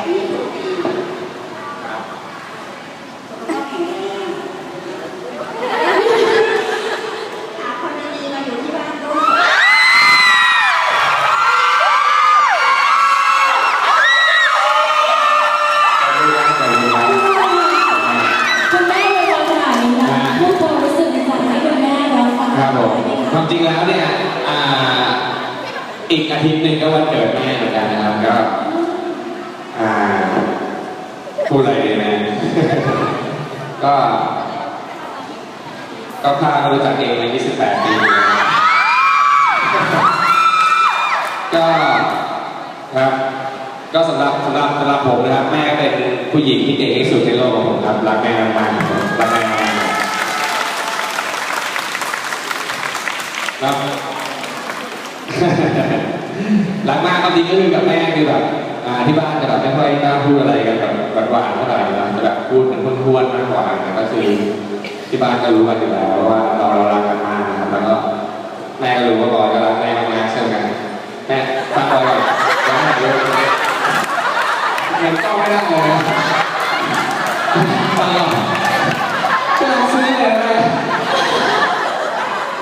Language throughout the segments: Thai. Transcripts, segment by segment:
แบบนี้ทุกปีสุขภาพแข็งแรงหาคนดีๆมาอยู่ที่บ้านด้วยคุณแม่เลยวันขนาดนี้นะพูดความรู้สึกในใจให้คุณแม่รับฟังครับผมได้ไหมควาคะมจริงแล้วเนี่ยอ่าอีกอาทิตย์หนึ่งก็วันเกิดแม่เหมือนกันนะครับก็ อ่าพูดอะไรดีนะ ก็ก็พามารู้จักเองใน28 ปี ก็ครับก็สำหรับสำหรับสำหรับผมนะครับ แม่เป็นผู้หญิงที่เก่งที่สุดในโลกของผมครับรักแม่มากรับรักแม่มากครับรักมากความจริงก็คือกับแม่คือแบบ อ่าที่บ้านจะแบบไม่ค่อยกล้าพูดอะไรกันแบบหวานๆเท่าไหร่นะจะแบบพูดเป็นพ้วนๆมากกว่านะก็คือที่บ้านก็รู้กันอยู่แล้วว่าเราเรารักกันมากนะครับแล้วก็แม่ก็รู้ว่าบอยก็รักแม่มากๆเช่นกันแม่ฟังบอยก่อนร้องหน่อยเลยเงินก็ไม่ได้เลยฟังก่อนจะซื้อเลย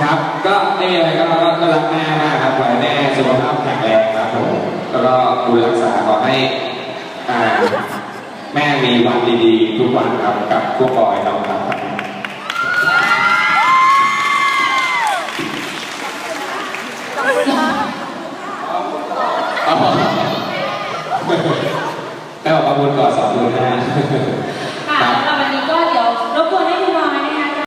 นะครับก็ไม่มีอะไรก็ก็ก็รักแม่มากครับขอให้แม่สุขภาพ ดูแลรักษาขอให้แม่มีวันดีๆ ทุกวันครับกับพวกบอยเราครับอ๋อให้บอกประมูลก่อนสองหมื่นห้า